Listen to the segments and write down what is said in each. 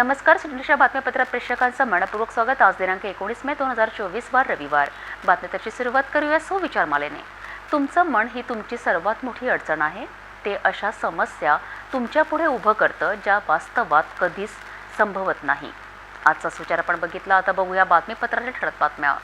नमस्कार सुटणीच्या बातमीपत्रात प्रेक्षकांचं मनपूर्वक स्वागत. आज दिनांक एकोणीस मे दोन हजार चोवीस वार रविवार. बातमीपत्राची सुरुवात करूया सुविचारमालेने. तुमचं मन ही तुमची सर्वात मोठी अडचण आहे. ते अशा समस्या तुमच्यापुढे उभं करतं ज्या वास्तवात कधीच संभवत नाही. आजचा सुचार आपण बघितला. आता बघूया बातमीपत्राच्या ठळक बातम्या.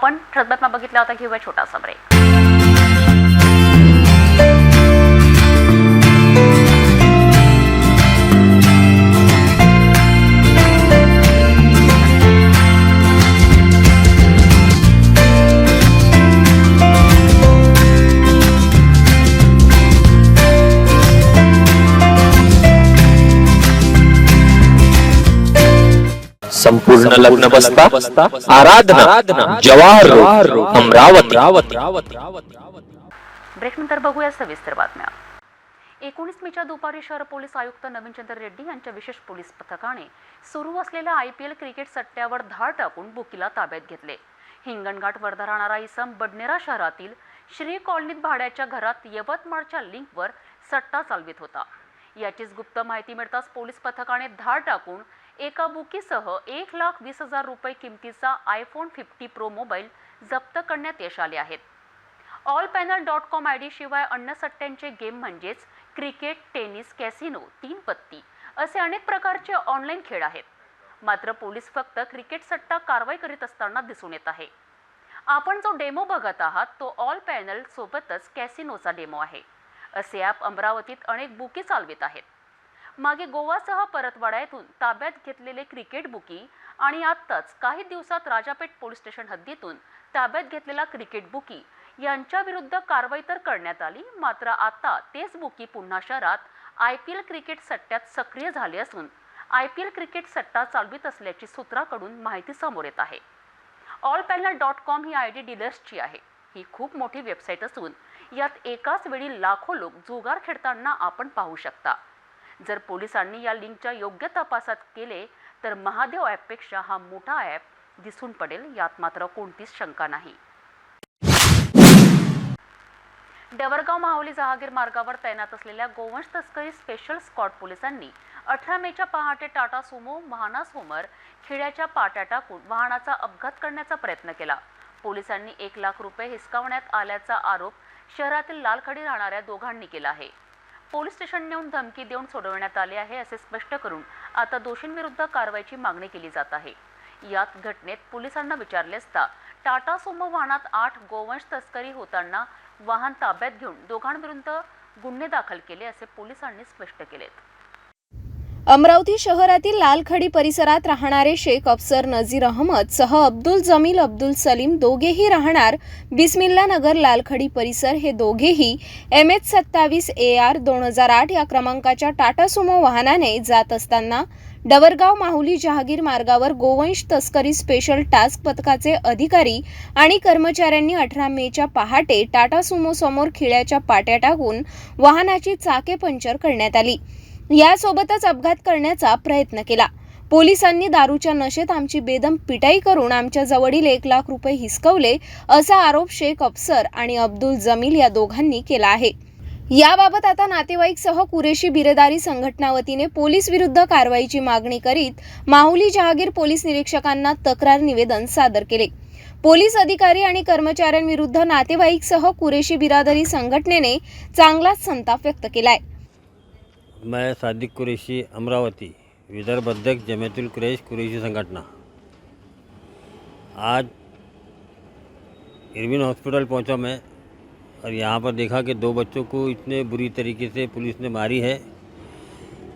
आपण ठळक बातम्या बघितल्या होता घेऊया छोटासा ब्रेक संपूर्ण लग्न बसता आराधना जवाहर अमरावती. ब्रेकनंतर बघूया सविस्तर बातम्या. एकोणीस मेच्या दुपारी शहर पोलीस आयुक्त नवीनचंद्र रेड्डी यांच्या विशेष पोलीस पथकाने सुरू असलेल्या आय पी एल क्रिकेट सट्ट्यावर धाड टाकून बुकीला ताब्यात घेतले. हिंगणघाट वर्धा राहणारा इसम बडनेरा शहरातील श्री कॉलनीत भाड्याच्या घरात यवतमाळच्या लिंकवर सट्टा चालवित होता. याचीच गुप्त माहिती मिळताच पोलीस पथकाने धाड टाकून एका बुकीसह एक लाख वीस हजार रुपये किमतीचा आयफोन फिफ्टी प्रो मोबाईल जप्त करण्यात यश आले आहेत. All panel dot com I D शिवाय अन्न सट्ट्यांचे गेम म्हणजेच cricket tennis casino teen patti असे अनेक प्रकारचे ऑनलाईन खेळ आहेत. मात्र पोलीस फक्त क्रिकेट सट्टा कारवाई करीत असताना दिसून येत आहे. आपण जो डेमो बघत आहात तो ऑल पॅनल सोबतच कॅसिनोचा डेमो आहे. असे ॲप अमरावतीत अनेक बुकी चालवित आहेत. मागे गोवासह परतवाडा येथून ताब्यात घेतलेले क्रिकेट बुकी आणि आत्ताच काही दिवसात राजापेठ पोलीस स्टेशन हद्दीतून ताब्यात घेतलेला क्रिकेट बुकी यांच्या विरुद्ध कारवाई तर करण्यात आली मात्र आता तेच बुकी पुन्हा शहरात आय पी एल क्रिकेट सट्ट्यात सक्रिय झाले असून आय पी एल क्रिकेट सट्टा चालवित असल्याची सूत्राकडून माहिती समोर येत आहे. ऑल पॅनल डॉट कॉम ही आय डी डीलर्सची आहे. ही खूप मोठी वेबसाईट असून यात एकाच वेळी लाखो लोक जुगार खेळताना आपण पाहू शकता. जर पोलिसांनी या लिंकच्या योग्य तपासात केले तर महादेव ॲपपेक्षा हा मोठा ॲप दिसून पडेल यात मात्र कोणतीच शंका नाही. डवरगाव माहुली जहागीर मार्गावर तैनात असलेल्या गोवंश तस्करी स्पेशल स्कॉट पोलिसांनी अठरा मेच्या पहाटे टाटा सुमो वाहना खिड्याच्या पाट्या टाकून वाहनाचा अपघात करण्याचा प्रयत्न केला. पोलिसांनी एक लाख रुपये हिसकावण्यात आल्याचा आरोप शहरातील लालखडी राहणाऱ्या दोघांनी केला आहे. पोलीस स्टेशन नेऊन धमकी देऊन सोडवण्यात आले आहे असे स्पष्ट करून आता दोषींविरुद्ध कारवाईची मागणी केली जात आहे. यात घटनेत पोलिसांना विचारले असता टाटा सुमो वाहनात आठ गोवंश तस्करी होताना वाहन ताब्यात घेऊन दोघांविरुद्ध गुन्हे दाखल केले असे पोलिसांनी स्पष्ट केलेत. अमरावती शहरातील लालखडी परिसरात राहणारे शेख अफसर नझीर अहमद सह अब्दुल जमील अब्दुल सलीम दोघेही राहणार. बिस्मिल्ला नगर लालखडी परिसर हे दोघेही एम एच सत्तावीस ए आर दोन हजार आठ या क्रमांकाच्या टाटा सुमो वाहनाने जात असताना डवरगाव माहुली जहागीर मार्गावर गोवंश तस्करी स्पेशल टास्क पथकाचे अधिकारी आणि कर्मचाऱ्यांनी अठरा मेच्या पहाटे टाटा सुमो समोर खिळ्याच्या पाट्या टाकून वाहनाची चाके पंक्चर करण्यात आली. यासोबतच अपघात करण्याचा प्रयत्न केला. पोलिसांनी दारूच्या नशेत आमची बेदम पिटाई करून आमच्या जवळील एक लाख रुपये हिसकवले असा आरोप शेख अफसर आणि अब्दुल जमील या दोघांनी केला आहे. याबाबत आता नातेवाईकसह कुरेशी बिरेदारी संघटना वतीने पोलीस विरुद्ध कारवाईची मागणी करीत माहुली जहागीर पोलीस निरीक्षकांना तक्रार निवेदन सादर केले. पोलीस अधिकारी आणि कर्मचाऱ्यांविरुद्ध नातेवाईकसह कुरेशी बिरादरी संघटनेने चांगलाच संताप व्यक्त केलाय. मैं सादिक कुरैशी, अमरावती, विदर्भ अध्यक्ष जमियतुल कुरैश, कुरैशी संगठना आज इरविन हॉस्पिटल पहुँचा मैं और यहाँ पर देखा कि दो बच्चों को इतने बुरी तरीके से पुलिस ने मारी है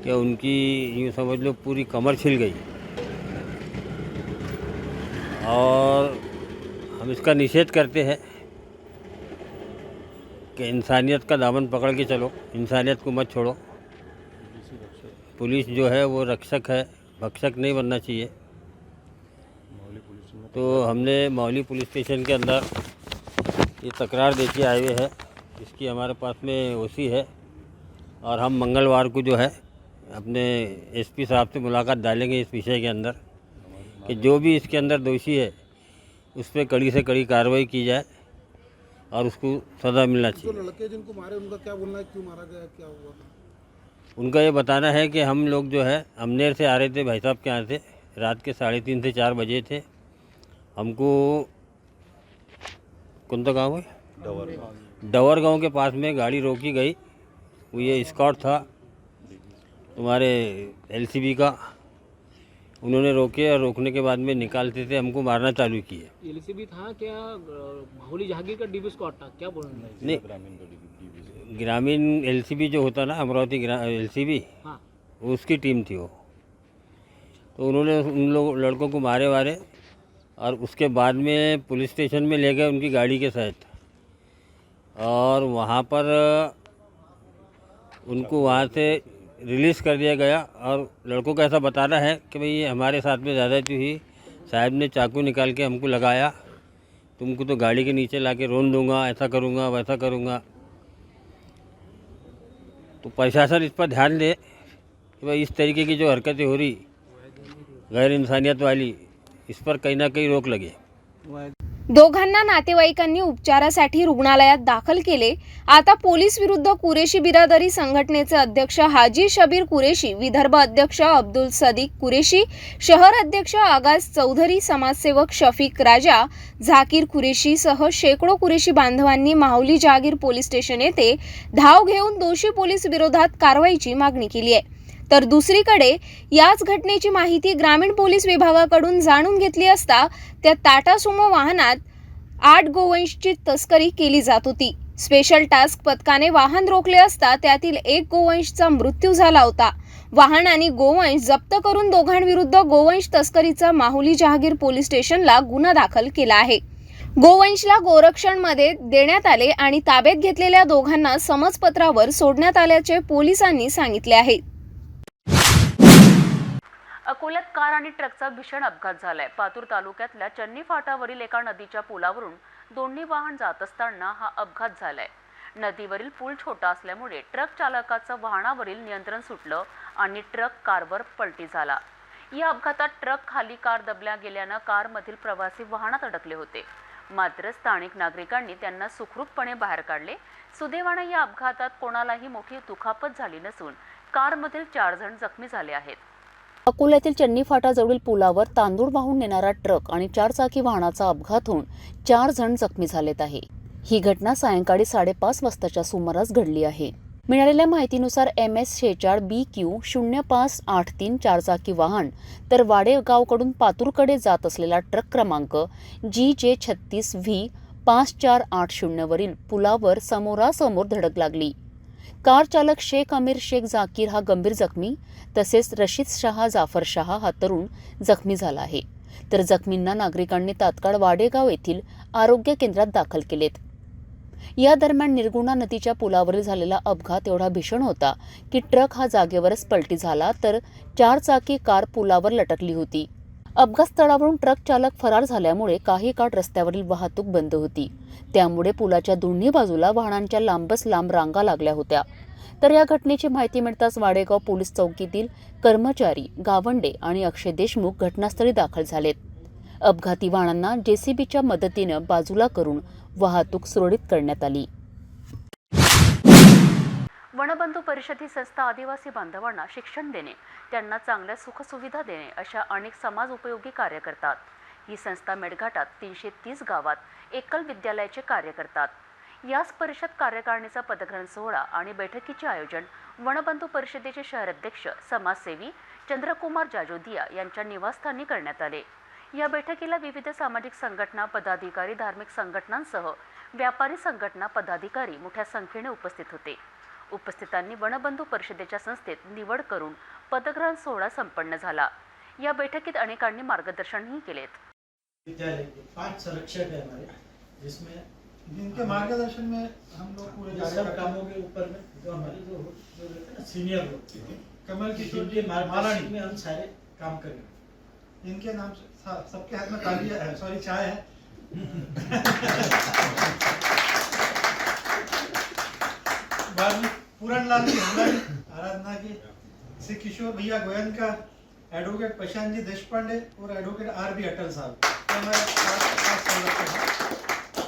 कि उनकी यूँ समझ लो पूरी कमर छिल गई। और हम इसका निषेध करते हैं कि इंसानियत का दामन पकड़ के चलो, इंसानियत को मत छोड़ो। पुलिस जो है वो रक्षक है भक्षक नहीं बनना चाहिए। तो हमने मौली पुलिस स्टेशन के अंदर ये तकरार दे के आए हुए हैं इसकी हमारे पास में ओसी है और हम मंगलवार को जो है अपने एसपी साहब से मुलाकात डालेंगे इस विषय के अंदर कि जो भी इसके अंदर दोषी है उस पर कड़ी से कड़ी कार्रवाई की जाए और उसको सज़ा मिलना जो चाहिए। लड़के जिनको मारे उनका क्या बोलना है क्यों मारा गया क्या हुआ? उनका ये बताना है कि हम लोग जो है अमनेर से आ रहे थे भाई साहब के यहाँ से रात के साढ़े तीन से चार बजे थे। हमको कौन सा गाँव है? डवर। गाँव के पास में गाड़ी रोकी गई। वो ये स्कॉट था तुम्हारे एलसीबी का। उन्होंने रोके और रोकने के बाद में निकालते थे हमको मारना चालू किए। एलसीबी था क्या माहुली जहांगीर का डीबी स्कॉट था? क्या बोलना है? नहीं। ग्रामीण एलसीबी जो होता ना अमरावती एलसीबी हाँ। उसकी टीम थी वो। तो उन्होंने उन लोग लड़कों को मारे वारे और उसके बाद में पुलिस स्टेशन में ले गए उनकी गाड़ी के साथ। और वहाँ पर उनको वहाँ से रिलीज़ कर दिया गया और लड़कों का ऐसा बताना है कि भाई ये हमारे साथ में ज़्यादा हुई साहब ने चाकू निकाल के हमको लगाया तुमको तो गाड़ी के नीचे ला के रोन दूँगा ऐसा करूँगा वैसा करूँगा। तो प्रशासन इस पर ध्यान दे कि भाई इस तरीके की जो हरकतें हो रही गैर इंसानियत वाली इस पर कहीं ना कहीं रोक लगे। दोघांना नातेवाईकांनी उपचारासाठी रुग्णालयात दाखल केले. आता पोलीस विरुद्ध कुरेशी बिरादरी संघटनेचे अध्यक्ष हाजी शबीर कुरेशी विदर्भ अध्यक्ष अब्दुल सदीक कुरेशी शहर अध्यक्ष आगास चौधरी समाजसेवक शफीक राजा झाकीर कुरेशी सह शेकडो कुरेशी बांधवांनी माहुली जहागीर पोलीस स्टेशन येथे धाव घेऊन दोषी पोलीस विरोधात कारवाईची मागणी केली आहे. तर दुसरीकडे याच घटनेची माहिती ग्रामीण पोलीस विभागाकडून जाणून घेतली असता त्या टाटा सुमो वाहनात आठ गोवंशची तस्करी केली जात होती. स्पेशल टास्क पथकाने वाहन रोखले असता त्यातील एक गोवंशचा मृत्यू झाला होता. वाहन आणि गोवंश जप्त करून दोघांविरुद्ध गोवंश तस्करीचा माहुली जहागीर पोलीस स्टेशनला गुन्हा दाखल केला आहे. गोवंशला गोरक्षणमध्ये देण्यात आले आणि ताब्यात घेतलेल्या दोघांना समजपत्रावर सोडण्यात आल्याचे पोलिसांनी सांगितले आहे. अकोल्यात कार आणि ट्रकचा भीषण अपघात झालाय. पातूर तालुक्यातल्या चन्नी फाटावरील एका नदीच्या पुलावरून दोन्ही वाहन जात असताना हा अपघात झालाय. नदीवरील पूल छोटा असल्यामुळे ट्रक चालकाचं वाहनावरील नियंत्रण सुटलं आणि ट्रक कारवर पलटी झाला. या अपघातात ट्रक खाली कार दबल्या गेल्यानं कारमधील प्रवासी वाहनात अडकले होते. मात्र स्थानिक नागरिकांनी त्यांना सुखरूपपणे बाहेर काढले. सुदैवानं या अपघातात कोणालाही मोठी दुखापत झाली नसून कारमधील चार जण जखमी झाले आहेत. अकोल्यातील चन्नी फाटाजवळील पुलावर तांदूळ वाहून नेणारा ट्रक आणि चारचाकी वाहनाचा अपघात होऊन चार जण जखमी झालेत आहे. ही घटना सायंकाळी साडेपाच वाजताच्या सुमारास घडली आहे. मिळालेल्या माहितीनुसार एम एस शेचाळ बी क्यू शून्य पाच आठ तीन चारचाकी वाहन तर वाडेगावकडून पातूरकडे जात असलेला ट्रक क्रमांक जी जे छत्तीस व्ही पाच चार आठ शून्यवरील पुलावर समोरासमोर धडक लागली. कार चालक शेख आमिर शेख जाकीर हा गंभीर जखमी तसेच रशीद शहा जाफर शहा हा तरुण जखमी झाला आहे. तर जखमींना नागरिकांनी तात्काळ वाडेगाव येथील आरोग्य केंद्रात दाखल केलेत. या दरम्यान निर्गुणा नदीच्या पुलावरील झालेला अपघात एवढा भीषण होता की ट्रक हा जागेवरच पलटी झाला तर चार चाकी कार पुलावर लटकली होती. अपघात स्थळावरून ट्रक चालक फरार झाल्यामुळे काही काळ रस्त्यावरील वाहतूक बंद होती. त्यामुळे पुलाच्या दोन्ही बाजूला वाहनांच्या लांबच लांब रांगा लागल्या होत्या. तर या घटनेची माहिती मिळताच वाडेगाव पोलीस चौकीतील कर्मचारी गावंडे आणि अक्षय देशमुख घटनास्थळी दाखल झालेत. अपघाती वाहनांना जेसीबीच्या मदतीनं बाजूला करून वाहतूक सुरळीत करण्यात आली. वनबंधू परिषद ही संस्था आदिवासी बांधवांना शिक्षण देणे त्यांना चांगल्या सुखसुविधा देणे अशा अनेक समाज उपयोगी कार्य करतात. ही संस्था मेळघाटात तीनशे तीस गावात एकल विद्यालयाचे कार्य करतात. याच परिषद कार्यकारिणीचा पदग्रहण सोहळा आणि बैठकीचे आयोजन वनबंधू परिषदेचे शहराध्यक्ष समाजसेवी चंद्रकुमार जाजोदिया यांच्या निवासस्थानी करण्यात आले. या बैठकीला विविध सामाजिक संघटना पदाधिकारी धार्मिक संघटनांसह व्यापारी संघटना पदाधिकारी मोठ्या संख्येने उपस्थित होते. उपस्थितांनी वनबंधू परिषदेच्या संस्थेत निवड करून पदग्रहण सोहळा संपन्न झाला. या बैठकीत अनेकांनी मार्गदर्शनही केलेत. विद्यालय के पांच संरक्षक है हमारे जिसमें इनके मार्गदर्शन में हम लोग पूरे सब। कामों के ऊपर में जो हमारे जो जो रहते हैं ना सीनियर लोग कमल किशोर जिनके जी मार्गदर्शन में हम सारे काम करेंगे इनके नाम सबके हाथ में ताली है सॉरी चाय है। बाद में पूरनलाल की आराधना की श्री किशोर भैया गोयन का एडवोकेट प्रशांत जी देशपांडे और एडवोकेट आर बी अटल साहब।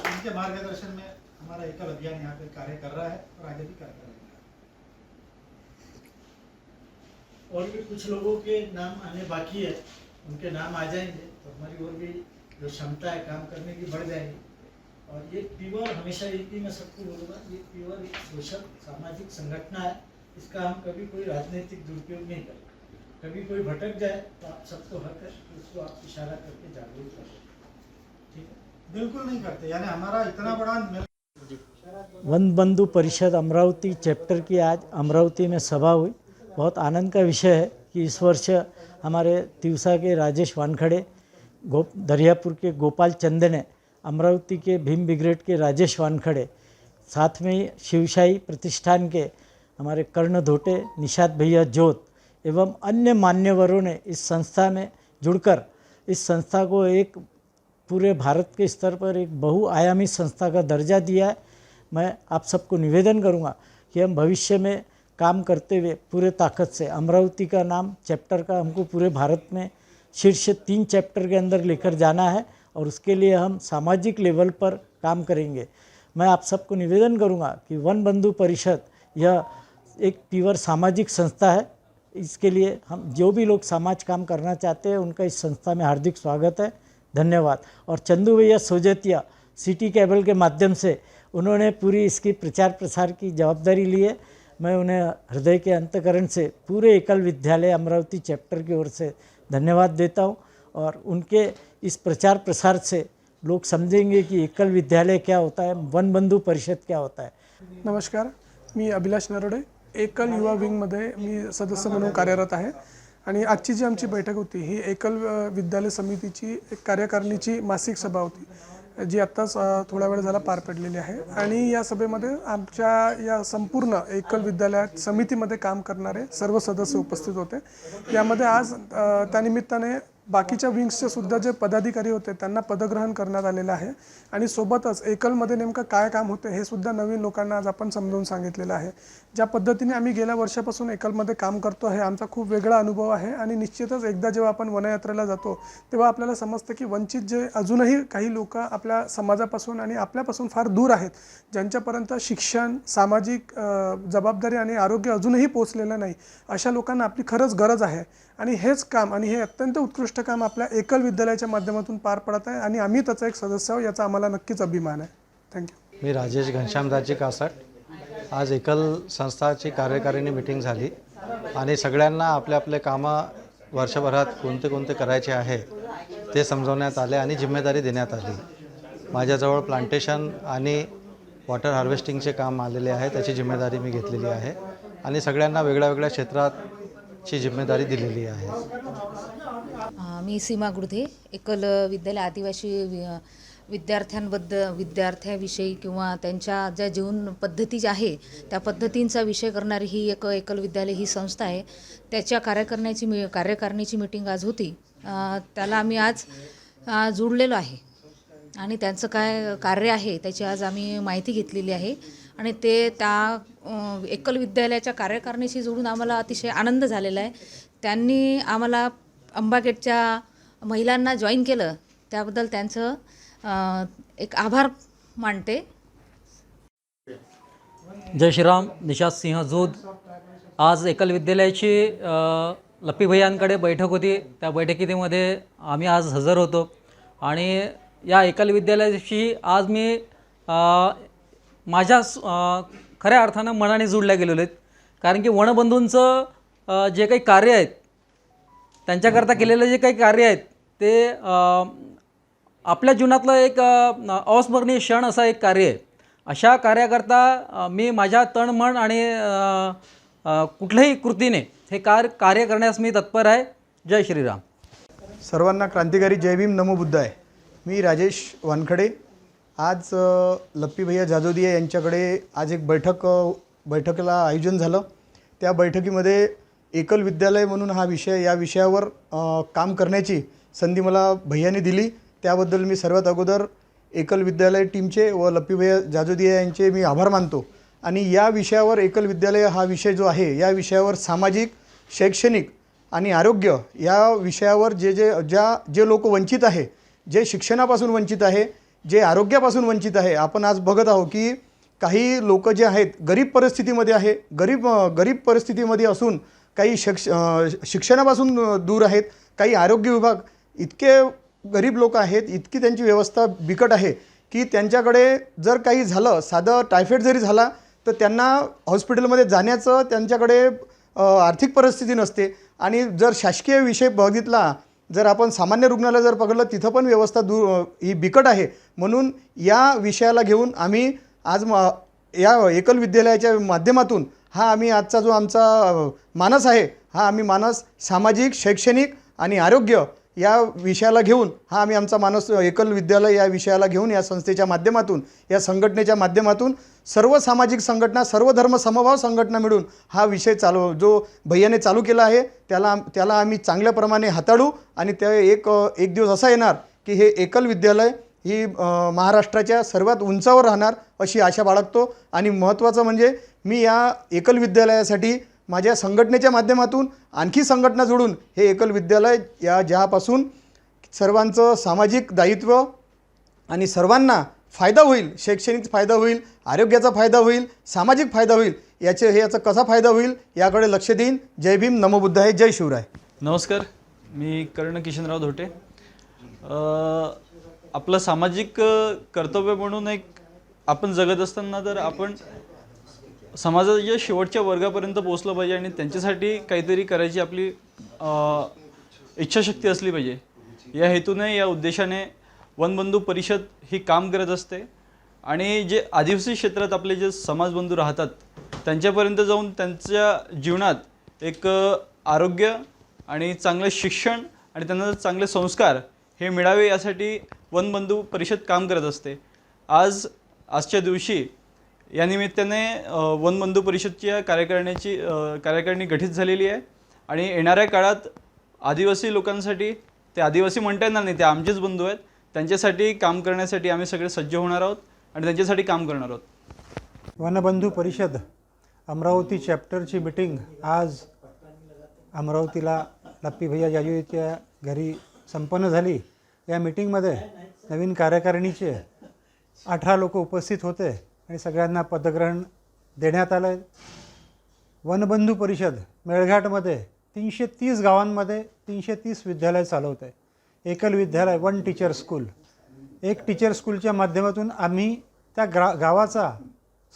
इनके मार्गदर्शन में हमारा एकल अभियान यहाँ पे कार्य कर रहा है और आगे भी कार्य करेगा और भी कुछ लोगों के नाम आने बाकी है, उनके नाम आ जाएँगे तो हमारी और भी जो क्षमता है काम करने की बढ़ जाएगी। और ये प्योर हमेशा एक ही मैं सबको बोलूँगा ये प्योर एक सोशल सामाजिक संगठन है इसका हम कभी कोई राजनीतिक दुरुपयोग नहीं करें। कभी कोई भटक जाए तो आप सबको हक है कि उसको आप इशारा करके जागरूक करें ठीक है? बिल्कुल नहीं करते यानी हमारा इतना बड़ा वन बंधु परिषद अमरावती चैप्टर की आज अमरावती में सभा हुई। बहुत आनंद का विषय है कि इस वर्ष हमारे तिवसा के राजेश वानखड़े गो दरियापुर के गोपाल चंद ने अमरावती के भीम बिग्रेड के राजेश वानखड़े, साथ में शिवशाही प्रतिष्ठान के हमारे कर्ण धोटे निषाद भैया जोत एवं अन्य मान्यवरों ने इस संस्था में जुड़कर, इस संस्था को एक पूरे भारत के स्तर पर एक बहुआयामी संस्था का दर्जा दिया है। मैं आप सबको निवेदन करूँगा कि हम भविष्य में काम करते हुए पूरे ताकत से, अमरावती का नाम, चैप्टर का हमको पूरे भारत में शीर्ष तीन चैप्टर के अंदर लेकर जाना है। और उसके लिए हम सामाजिक लेवल पर काम करेंगे। मैं आप सबको निवेदन करूँगा कि वन बंधु परिषद यह एक प्योर सामाजिक संस्था है, इसके लिए हम जो भी लोग समाज काम करना चाहते हैं, उनका इस संस्था में हार्दिक स्वागत है। धन्यवाद। और चंदू भैया सोजतिया, सिटी केबल के माध्यम से उन्होंने पूरी इसकी प्रचार प्रसार की जवाबदारी ली है। मैं उन्हें हृदय के अंतकरण से पूरे एकल विद्यालय अमरावती चैप्टर की ओर से धन्यवाद देता हूँ और उनके इस प्रचार प्रसार से लोग समझेंगे की एकल विद्यालय क्या होता है वन बंधू परिषद क्या होता है। नमस्कार मी अभिलाष नरोडे एकल युवा विंगमध्ये मी सदस्य म्हणून कार्यरत आहे. आणि आजची जी आमची बैठक होती ही एकल विद्यालय समितीची एक कार्यकारिणीची मासिक सभा होती जी आत्ताच अ, थोडा वेळ झाला पार पडलेली आहे. आणि या सभेमध्ये आमच्या या संपूर्ण एकल विद्यालयात समितीमध्ये काम करणारे सर्व सदस्य उपस्थित होते. यामध्ये आज त्यानिमित्ताने बाकीच्या विंग्सचे सुद्धा जे पदाधिकारी होते त्यांना पदग्रहण करण्यात आलेलं आहे. आणि सोबतच एकलमध्ये नेमकं काय काम होते हे सुद्धा नवीन लोकांना आज आपण समजावून सांगितलेलं आहे. ज्या पद्धतीने आम्ही गेल्या वर्षापासून एकलमध्ये काम करतो आहे आमचा खूप वेगळा अनुभव आहे. आणि निश्चितच एकदा जेव्हा आपण वनयात्रेला जातो तेव्हा आपल्याला समजतं की वंचित जे अजूनही काही लोक आपल्या समाजापासून आणि आपल्यापासून फार दूर आहेत ज्यांच्यापर्यंत शिक्षण सामाजिक जबाबदारी आणि आरोग्य अजूनही पोचलेलं नाही अशा लोकांना आपली खरंच गरज आहे. आणि हेच काम आणि हे अत्यंत उत्कृष्ट काम आपल्या एकल विद्यालयाच्या माध्यमातून पार पडत आहे आणि आम्ही त्याचा एक सदस्य आहोत याचा आम्हाला नक्कीच अभिमान आहे. थँक्यू मी राजेश घनश्यामदाजी कासट. आज एकल संस्थाची कार्यकारिणी मिटिंग झाली आणि सगळ्यांना आपले आपले कामं वर्षभरात कोणते कोणते करायचे आहे ते समजवण्यात आले आणि जिम्मेदारी देण्यात आली. माझ्याजवळ प्लांटेशन आणि वॉटर हार्वेस्टिंगचे काम आलेले आहे त्याची जिम्मेदारी मी घेतलेली आहे आणि सगळ्यांना वेगळ्या वेगळ्या क्षेत्रातची जिम्मेदारी दिलेली आहे. मी सीमा गुर्धे एकल विद्यालय आदिवासी वि- विद्यार्थ्यांबद्दल विद्यार्थ्याविषयी किंवा त्यांच्या ज्या जीवन पद्धती ज्या आहे त्या पद्धतींचा विषय करणारी ही एक एकल विद्यालय ही संस्था आहे. त्याच्या कार्यकारिणीची मी कार्यकारिणीची मिटिंग आज होती. त्याला आम्ही आज जुडलेलो आहे. आणि त्यांचं काय कार्य आहे त्याची आज आम्ही माहिती घेतलेली आहे. आणि ते त्या एकल विद्यालयाच्या कार्यकारिणीशी जोडून आम्हाला अतिशय आनंद झालेला आहे. त्यांनी आम्हाला अंबागेटच्या महिलांना जॉईन केलं त्याबद्दल त्यांचं एक आभार मानते. जय श्रीराम निशाद सिंह जोध आज एकल विद्यालयाची अ, लप्पी भैयांकडे बैठक होती. त्या बैठकीमध्ये आम्ही आज हजर होतो. आणि या एकल विद्यालयाशी आज मी माझ्या खऱ्या अर्थानं मनाने जुळल्या गेलेलो आहेत. कारण की वनबंधूंचं जे काही कार्य आहेत त्यांच्याकरता केलेलं जे काही कार्य आहेत ते आपल्या जीवनातलं एक अविस्मरणीय क्षण असा एक कार्य आहे. अशा कार्याकरता मी माझ्या तण मन आणि कुठल्याही कृतीने हे कार कार्य करण्यास मी तत्पर आहे. जय श्रीराम. सर्वांना क्रांतिकारी जय भीम नमो बुद्ध आहे. मी राजेश वानखडे. आज लप्पी भैया जाजोदिया यांच्याकडे आज एक बैठक बैठकीला आयोजन झालं. त्या बैठकीमध्ये एकल विद्यालय म्हणून हा विषय या विषयावर काम करण्याची संधी मला भैयाने दिली. त्याबद्दल मी सर्वात अगोदर एकल विद्यालय टीमचे व लप्पी जाजोदिया यांचे मी आभार मानतो. आणि या विषयावर एकल विद्यालय हा विषय जो आहे या विषयावर सामाजिक शैक्षणिक आणि आरोग्य या विषयावर जे जे ज्या जे लोक वंचित आहे जे शिक्षणापासून वंचित आहे जे आरोग्यापासून वंचित आहे आपण आज बघत आहोत की काही लोक जे आहेत गरीब परिस्थितीमध्ये आहे गरीब गरीब परिस्थितीमध्ये असून काही शक्ष शिक्षणापासून दूर आहेत काही आरोग्य विभाग इतके गरीब लोक आहेत इतकी त्यांची व्यवस्था बिकट आहे की त्यांच्याकडे जर काही झालं साधं टायफॉईड जरी झाला तर त्यांना हॉस्पिटलमध्ये जाण्याचं त्यांच्याकडे आर्थिक परिस्थिती नसते. आणि जर शासकीय विषय बघितला जर आपण सामान्य रुग्णालय जर पकडलं तिथं पण व्यवस्था दूर ही बिकट आहे. म्हणून या विषयाला घेऊन आम्ही आज म या एकल विद्यालयाच्या माध्यमातून हा आम्ही आजचा जो आमचा मानस आहे हा आम्ही मानस सामाजिक शैक्षणिक आणि आरोग्य या विषयाला घेऊन हा आम्ही आमचा मानस एकल विद्यालय या विषयाला घेऊन या संस्थेच्या माध्यमातून या संघटनेच्या माध्यमातून सर्व सामाजिक संघटना सर्व धर्म समभाव संघटना मिळून हा विषय चालू जो भैयाने चालू केला आहे त्याला त्याला आम्ही चांगल्याप्रमाणे हाताळू आणि त्या एक एक दिवस असा येणार की हे एकल विद्यालय ही महाराष्ट्राच्या सर्वात उंचावर राहणार अशी आशा बाळगतो. आणि महत्त्वाचं म्हणजे मी या एकल विद्यालयासाठी माझ्या संघटनेच्या माध्यमातून आणखी संघटना जोडून हे एकल विद्यालय या ज्यापासून सर्वांचं सामाजिक दायित्व आणि सर्वांना फायदा होईल शैक्षणिक फायदा होईल आरोग्याचा फायदा होईल सामाजिक फायदा होईल याचे हे याचा कसा फायदा होईल याकडे लक्ष देईन. जय भीम नमोबुद्ध आहे जय शिवराय. नमस्कार मी कर्ण किशनराव धोटे आपलं सामाजिक कर्तव्य म्हणून एक आपण जगत असताना तर आपण समाजाच्या शेवटच्या वर्गापर्यंत पोहोचलं पाहिजे आणि त्यांच्यासाठी काहीतरी करायची आपली इच्छाशक्ती असली पाहिजे. या हेतूने या उद्देशाने वनबंधू परिषद ही काम करत असते. आणि जे आदिवासी क्षेत्रात आपले जे समाजबंधू राहतात त्यांच्यापर्यंत जाऊन त्यांच्या जीवनात एक आरोग्य आणि चांगलं शिक्षण आणि त्यांना चांगले संस्कार हे मिळावे यासाठी वनबंधू परिषद काम करत असते. आज आजच्या दिवशी या निमित्ताने वनबंधू परिषदच्या कार्यकारिणीची कार्यकारिणी गठीत झालेली आहे. आणि येणाऱ्या काळात आदिवासी लोकांसाठी ते आदिवासी म्हणता येणार नाही ते आमचेच बंधू आहेत. त्यांच्यासाठी काम करण्यासाठी आम्ही सगळे सज्ज होणार आहोत आणि त्यांच्यासाठी काम करणार आहोत. वनबंधू परिषद अमरावती चॅप्टरची मिटिंग आज अमरावतीला लप्पी भैया जाजूच्या घरी संपन्न झाली. या मीटिंगमध्ये नवीन कार्यकारिणीचे अठरा लोक उपस्थित होते आणि सगळ्यांना पदग्रहण देण्यात आलं वनबंधू परिषद मेळघाटमध्ये तीनशे तीस गावांमध्ये तीनशे तीस विद्यालय चालवत. आहे Ekal Vidyalaya one teacher school एक टीचर स्कूलच्या माध्यमातून आम्ही त्या ग्रा गावाचा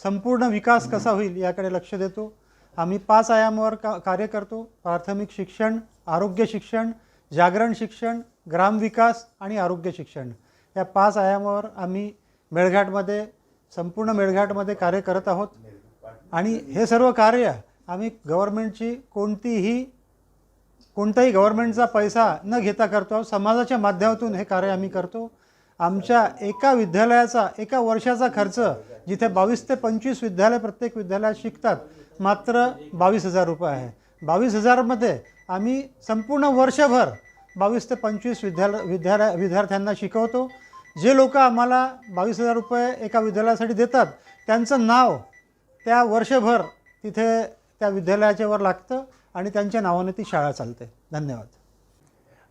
संपूर्ण विकास कसा होईल याकडे लक्ष देतो. आम्ही पाच आयामावर का कार्य करतो. प्राथमिक शिक्षण आरोग्य शिक्षण जागरण शिक्षण ग्रामविकास आणि आरोग्य शिक्षण. या पाच आयामावर आम्ही मेळघाटमध्ये संपूर्ण मेळघाटमध्ये कार्य करत आहोत. आणि हे सर्व कार्य आम्ही गव्हर्मेंटची कोणतीही कोणताही गव्हर्मेंटचा पैसा न घेता करतो. आहोत समाजाच्या माध्यमातून हे कार्य आम्ही करतो. आमच्या एका विद्यालयाचा एका वर्षाचा खर्च जिथे बावीस ते पंचवीस विद्यालय प्रत्येक विद्यालयात शिकतात मात्र बावीस हजार रुपये आहे. बावीस हजारमध्ये आम्ही संपूर्ण वर्षभर बावीस ते पंचवीस विद्याल विद्यालया विद्यार्थ्यांना शिकवतो. जे लोक आम्हाला बावीस हजार रुपये एका विद्यालयासाठी देतात त्यांचं नाव त्या वर्षभर तिथे त्या विद्यालयाच्यावर लागतं आणि त्यांच्या नावाने ती शाळा चालते. धन्यवाद.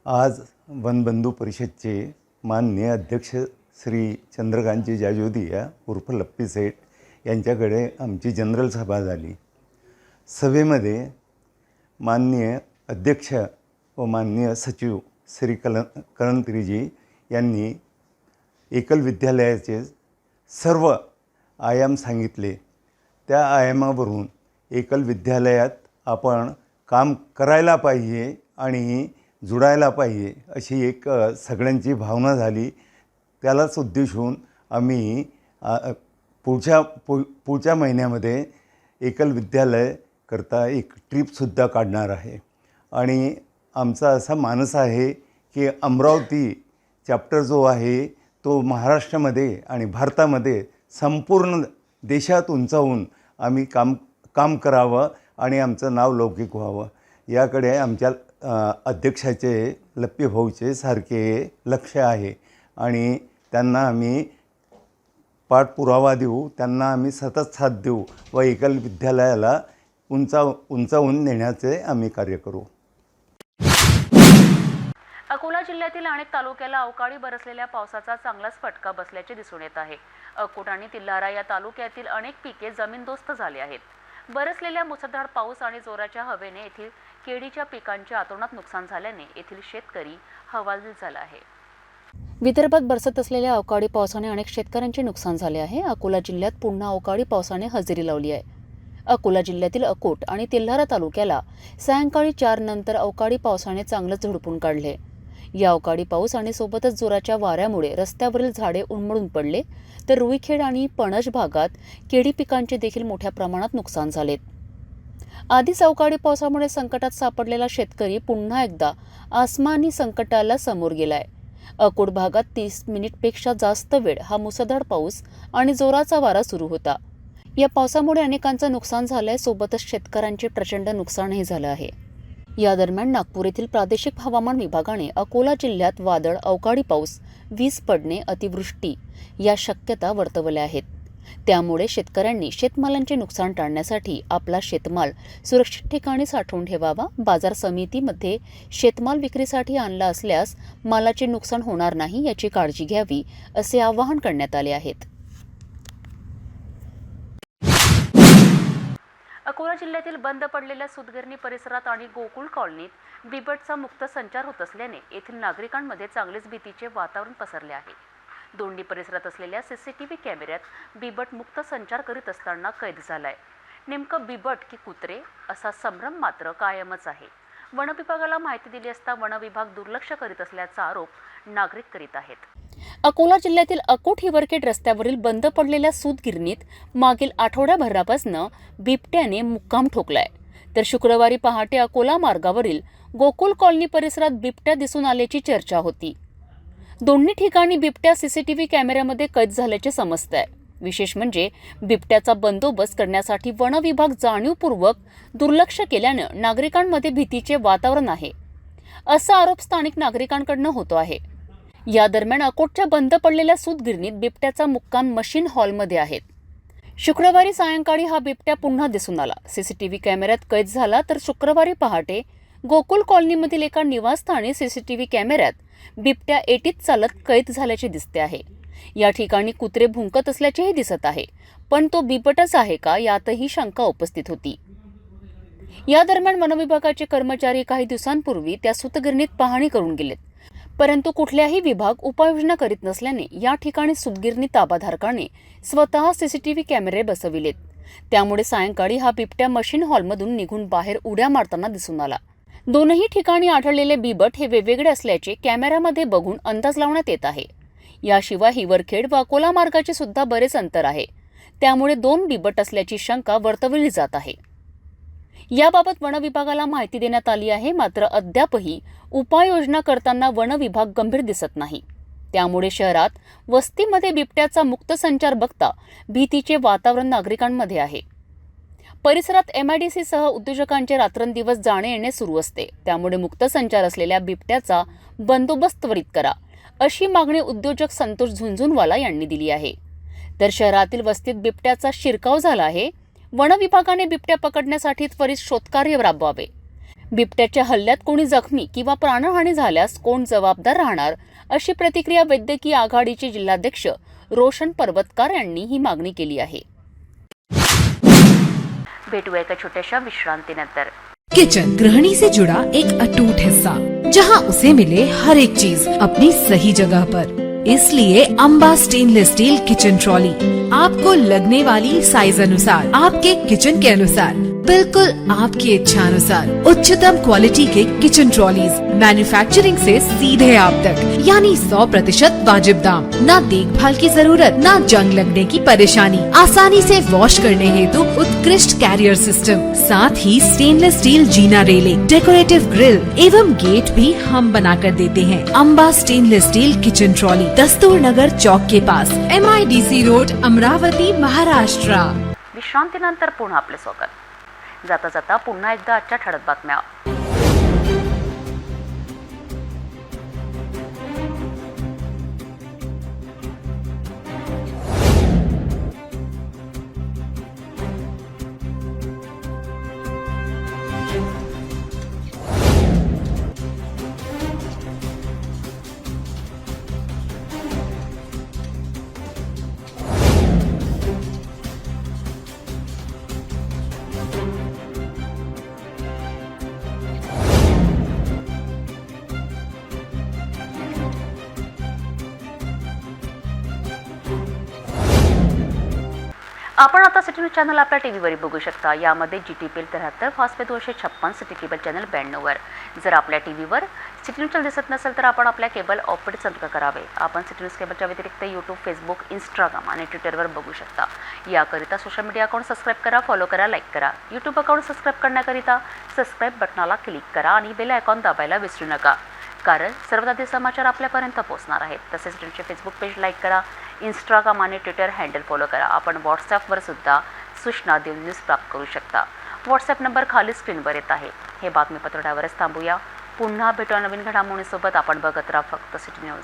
आज वनबंधू परिषदचे माननीय अध्यक्ष श्री चंद्रकांतजी जाजोदिया उर्फ लप्पी सेठ यांच्याकडे आमची जनरल सभा झाली. सभेमध्ये माननीय अध्यक्ष व माननीय सचिव श्री कल करणतिरीजी यांनी एकल विद्यालयाचे सर्व आयाम सांगितले. त्या आयामावरून एकल विद्यालयात आपण काम करायला पाहिजे आणि जुडायला पाहिजे अशी एक सगळ्यांची भावना झाली. त्यालाच उद्देशून आम्ही पुढच्या पु पुढच्या महिन्यामध्ये एकल विद्यालय करता एक ट्रीपसुद्धा काढणार आहे. आणि आमचा असा मानस आहे की अमरावती चॅप्टर जो आहे तो महाराष्ट्रामध्ये आणि भारतामध्ये संपूर्ण देशात उंचावून आम्ही काम काम करावं आणि आमचं नाव लौकिक व्हावं. याकडे आमच्या अध्यक्षाचे लप्पी भाऊचे सारखे लक्ष आहे. आणि त्यांना आम्ही पाठपुरावा देऊ त्यांना आम्ही सतत साथ देऊ व एकल विद्यालयाला उंचा उंचावून नेण्याचे आम्ही कार्य करू. अकोला जिल्ह्यातील अनेक तालुक्याला अवकाळी बरसलेल्या पावसाचा चांगलाच फटका बसल्याचे दिसून येत आहे. अकोट आणि तिल्हारा या तालुक्यातील अनेक पिके जमीनदोस्त झाली आहेत. बरसलेल्या मुसळधार पाऊस आणि जोराच्या हवेने येथील केळीच्या पिकांच्या आतोनात नुकसान झाल्याने येथील शेतकरी हवालदिल झाला आहे. विदर्भात बरसत असलेल्या अवकाळी पावसाने अनेक शेतकऱ्यांचे नुकसान झाले आहे. अकोला जिल्ह्यात पुन्हा अवकाळी पावसाने हजेरी लावली आहे. अकोला जिल्ह्यातील अकोट आणि तेल्हारा तालुक्याला सायंकाळी चार नंतर अवकाळी पावसाने चांगलंच झोडपून काढले. या अवकाळी पाऊस आणि सोबतच जोराच्या वाऱ्यामुळे रस्त्यावरील झाडे उन्मळून पडले तर रुईखेड आणि पणज भागात केळी पिकांचे देखील मोठ्या प्रमाणात नुकसान झालेत आधीच अवकाळी पावसामुळे संकटात सापडलेला शेतकरी पुन्हा एकदा आसमानी संकटाला समोर गेलाय. अकोट भागात तीस मिनिटपेक्षा जास्त वेळ हा मुसळधार पाऊस आणि जोराचा वारा सुरू होता. या पावसामुळे अनेकांचं नुकसान झालंय सोबतच शेतकऱ्यांचे प्रचंड नुकसानही झालं आहे. या दरम्यान नागपूर येथील प्रादेशिक हवामान विभागाने अकोला जिल्ह्यात वादळ अवकाळी पाऊस वीज पडणे अतिवृष्टी या शक्यता वर्तवल्या आहेत. त्यामुळे शेतकऱ्यांनी शेतमालांचे नुकसान टाळण्यासाठी आपला शेतमाल सुरक्षित ठिकाणी साठवून ठेवावा बाजार समितीमध्ये शेतमाल विक्रीसाठी आणला असल्यास मालाचे नुकसान होणार नाही याची काळजी घ्यावी असे आवाहन करण्यात आले आहेत. अकोला जिल्ह्यातील बंद पडलेल्या सुदगिरणी परिसरात आणि गोकुळ कॉलनीत बिबटचा मुक्त संचार होत असल्याने येथील नागरिकांमध्ये चांगलेच भीतीचे वातावरण पसरले आहे. दोंडी परिसरात असलेल्या सीसीटीव्ही कॅमेऱ्यात बिबट मुक्त संचार करीत असताना कैद झालाय. नेमकं बिबट की कुत्रे असा संभ्रम मात्र कायमच आहे. वन विभागाला माहिती दिली असता वन विभाग दुर्लक्ष करीत असल्याचा आरोप नागरिक करीत आहेत. अकोला जिल्ह्यातील अकोट हिवरखेड रस्त्यावरील बंद पडलेल्या सूतगिरणीत मागील आठवड्याभरापासून बिबट्याने मुक्काम ठोकलाय. तर शुक्रवारी पहाटे अकोला मार्गावरील गोकुल कॉलनी परिसरात बिबट्या दिसून आल्याची चर्चा होती. दोन्ही ठिकाणी बिबट्या सीसीटीव्ही कॅमेऱ्यामध्ये कैद झाल्याचे समजत आहे. विशेष म्हणजे बिबट्याचा बंदोबस्त करण्यासाठी वन विभाग जाणीवपूर्वक दुर्लक्ष केल्यानं नागरिकांमध्ये भीतीचे वातावरण आहे. असा आरोप स्थानिक नागरिकांकडनं होतो आहे. या दरम्यान अकोटच्या बंद पडलेल्या सूतगिरणीत बिबट्याचा मुक्काम मशीन हॉलमध्ये आहेत शुक्रवारी सायंकाळी हा बिबट्या पुन्हा दिसून आला. सीसीटीव्ही कॅमेऱ्यात कैद झाला तर शुक्रवारी पहाटे गोकुल कॉलनीमधील एका निवासस्थानी सीसीटीव्ही कॅमेऱ्यात बिबट्या एटीत चालत कैद झाल्याचे दिसते आहे. या ठिकाणी कुत्रे भुंकत असल्याचेही दिसत आहे. पण तो बिबटच आहे का यातही शंका उपस्थित होती. या दरम्यान वनविभागाचे कर्मचारी काही दिवसांपूर्वी त्या सुतगिरणीत पाहणी करून गेलेत. परंतु कुठल्याही विभाग उपाययोजना करीत नसल्याने या ठिकाणी सुतगिरणी ताबाधारकाने स्वतः सीसीटीव्ही कॅमेरे बसविलेत. त्यामुळे सायंकाळी हा बिबट्या मशीन हॉलमधून निघून बाहेर उड्या मारताना दिसून आला. दोनही ठिकाणी आढळलेले बिबट हे वेगवेगळे असल्याचे कॅमेऱ्यामध्ये बघून अंदाज लावण्यात येत आहे. याशिवाय हिवरखेड व अकोला मार्गाचे सुद्धा बरेच अंतर आहे. त्यामुळे दोन बिबट असल्याची शंका वर्तवली जात आहे. याबाबत वनविभागाला माहिती देण्यात आली आहे मात्र अद्यापही उपाययोजना करताना वनविभाग गंभीर दिसत नाही. त्यामुळे शहरात वस्तीमध्ये बिबट्याचा मुक्त संचार बघता भीतीचे वातावरण नागरिकांमध्ये आहे. परिसरात एमआयडीसी सह उद्योजकांचे रात्रंदिवस जाणे येणे सुरू असते. त्यामुळे मुक्त संचार असलेल्या बिबट्याचा बंदोबस्त त्वरित करा. अशी मागणी उद्योजक संतोष झुंझुनवाला यांनी दिली आहे. तर शहरातील वस्तीत बिबट्याचा शिरकाव झाला आहे. वन विभागाने बिबट्या पकडण्यासाठी त्वरित शोधकार्य राबवावे. बिबट्याच्या हल्ल्यात कोणी जखमी किंवा प्राणहानी झाल्यास कोण जबाबदार राहणार अशी प्रतिक्रिया वैद्यकीय आघाडीचे जिल्हाध्यक्ष रोशन पर्वतकार यांनी ही मागणी केली आहे. भेटूया एका छोट्याशा विश्रांतीनंतर. किचन गृहिणी से जुड़ा एक अटूट हिस्सा. जहां उसे मिले हर एक चीज अपनी सही जगह पर। इसलिए Amba stainless steel kitchen trolley आपको लगने वाली साइज़ अनुसार, आपके किचन के अनुसार, बिल्कुल आपकी इच्छा अनुसार उच्चतम क्वालिटी के किचन ट्रॉलीज मैन्युफैक्चरिंग से सीधे आप तक, यानी 100 प्रतिशत वाजिब दाम। न देखभाल की ज़रूरत, न जंग लगने की परेशानी। आसानी से वॉश करने हेतु तो उत्कृष्ट कैरियर सिस्टम साथ ही स्टेनलेस स्टील जीना रेलिंग डेकोरेटिव ग्रिल एवं गेट भी हम बना कर देते हैं। Amba stainless steel kitchen trolley Dastur Nagar Chowk K pass M I D C road Amravati Maharashtra. विश्रांतीनंतर पुन्हा आपले स्वागत. जाता जाता पुन्हा एकदा आजच्या ठळक बातम्या. आपण आता सिटी न्यूज चॅनल आपल्या टी व्हीवर बघू शकता. यामध्ये जी टी पी एल त्र्याहत्तर फास्टपे दोनशे छप्पन सिटी केबल चॅनल ब्याण्णववर. जर आपल्या टी व्हीवर सिटी न्यूज चॅनल दिसत नसेल तर आपण आपल्या केबल ऑपरेट संपर्क करावे. आपण सिटी न्यूज केबलच्या व्यतिरिक्त यूट्यूब फेसबुक इंस्टाग्राम आणि ट्विटरवर बघू शकता. याकरिता सोशल मीडिया अकाउंट सबस्क्राईब करा फॉलो करा लाईक करा. यूट्यूब अकाउंट सबस्क्राईब करण्याकरिता सबस्क्राईब बटनाला क्लिक करा आणि बेल आयकॉन दाबायला विसरू नका. कारण सर्वात आधी समाचार आपल्यापर्यंत पोहोचणार आहेत. तसेच त्यांचे फेसबुक पेज लाईक करा इंस्टाग्राम आणि ट्विटर हँडल फॉलो करा. आपण व्हॉट्सॲपवर सुद्धा सूचना देऊन न्यूज प्राप्त करू शकता. व्हॉट्सॲप नंबर खाली स्क्रीनवर येत आहे. हे बातमीपत्र त्यावरच थांबूया. पुन्हा भेटू नवीन घडामोडीसोबत. आपण बघत राहा फक्त सिटी न्यूज.